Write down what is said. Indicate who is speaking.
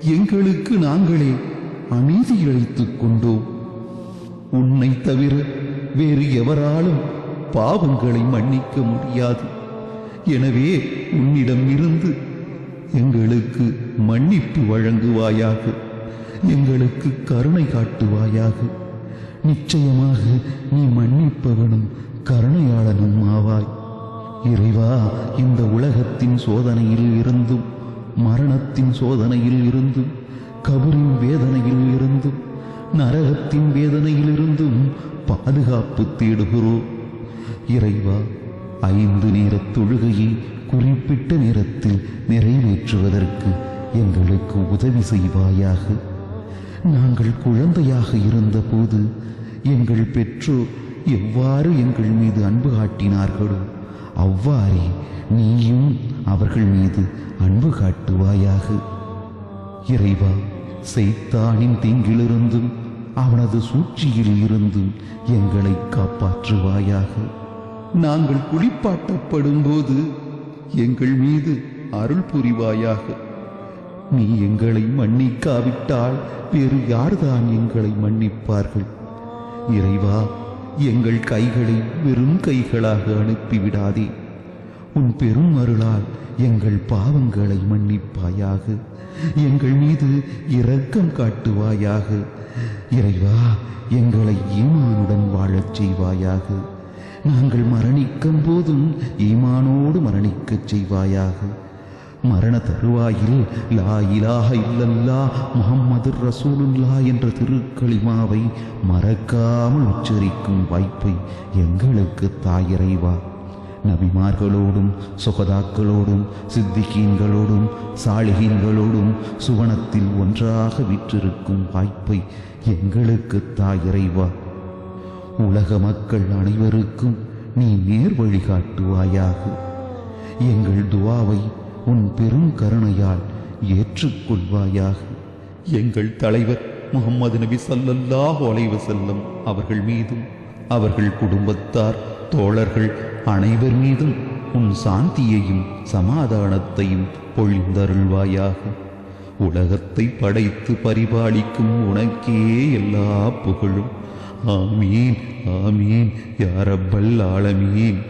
Speaker 1: எங்களுக்கு நாங்களே அநீதி இழைத்துக் கொண்டோம் உன்னை தவிர வேறு எவராலும் பாவங்களை மன்னிக்க முடியாது. எனவே உன்னிடம் இருந்து எங்களுக்கு மன்னிப்பு வழங்குவாயாக. எங்களுக்கு கருணை காட்டுவாயாக. நிச்சயமாக நீ மன்னிப்பவனும் கருணையாளனும் ஆவாய். இறைவா இந்த உலகத்தின் சோதனையில் இருந்தும் மரணத்தின் சோதனையில் இருந்தும் கபரின் வேதனையில் இருந்தும் நரகத்தின் வேதனையில் இருந்தும் பாதுகாப்பு தேடுகிறோம். இறைவா ஐந்து நேர தொழுகையை குறிப்பிட்ட நேரத்தில் நிறைவேற்றுவதற்கு எங்களுக்கு உதவி செய்வாயாக. நாங்கள் குழந்தையாக இருந்தபோது எங்கள் பெற்றோர் எவ்வாறு எங்கள் மீது அன்பு காட்டினார்களோ அவ்வாறே நீயும் அவர்கள் மீது அன்பு காட்டுவாயாக. இறைவா செய்தானின் தீங்கிலிருந்தும் அவனது சூழ்ச்சியில் இருந்தும் எங்களை காப்பாற்றுவாயாக. நாங்கள் குளிப்பாட்டப்படும் போது எங்கள் மீது அருள் புரிவாயாக. நீ எங்களை மன்னிக்காவிட்டால் வேறு யார்தான் எங்களை மன்னிப்பார்கள்? இறைவா எங்கள் கைகளை வெறும் கைகளாக அனுப்பிவிடாதே. உன் பெரும் அருளால் எங்கள் பாவங்களை மன்னிப்பாயாக. எங்கள் மீது இரக்கம் காட்டுவாயாக. இறைவா எங்களை ஈமானுடன் வாழச் செய்வாயாக. நாங்கள் மரணிக்கும் போதும் ஈமானோடு மரணிக்கச் செய்வாயாக. மரண தருவாயில் லா இலாக இல்லல்லா முஹம்மது ரசூலுல்லா என்ற திருக்களிமாவை மறக்காமல் உச்சரிக்கும் வாய்ப்பை எங்களுக்கு தாயிறைவா நபிமார்களோடும் சுகதாக்களோடும் சித்திகீன்களோடும் சாலிகீன்களோடும் சுவனத்தில் ஒன்றாக விற்றிருக்கும் வாய்ப்பை எங்களுக்கு தாயிறைவா உலக மக்கள் அனைவருக்கும் நீ நேர் வழிகாட்டுவாயாக எங்கள் துவாவை உன் பெரும் கருணையால் ஏற்றுக்கொள்வாயாக. எங்கள் தலைவர் முகமது நபி ஸல்லல்லாஹு அலைஹி செல்லும் அவர்கள் மீதும் அவர்கள் குடும்பத்தார் தோழர்கள் அனைவர் மீதும் உன் சாந்தியையும் சமாதானத்தையும் பொழிந்தருள்வாயாக. உலகத்தை படைத்து பரிபாலிக்கும் உனக்கே எல்லா புகழும். ஆமீன் ஆமீன் யாரப்பல் ஆலமீன்.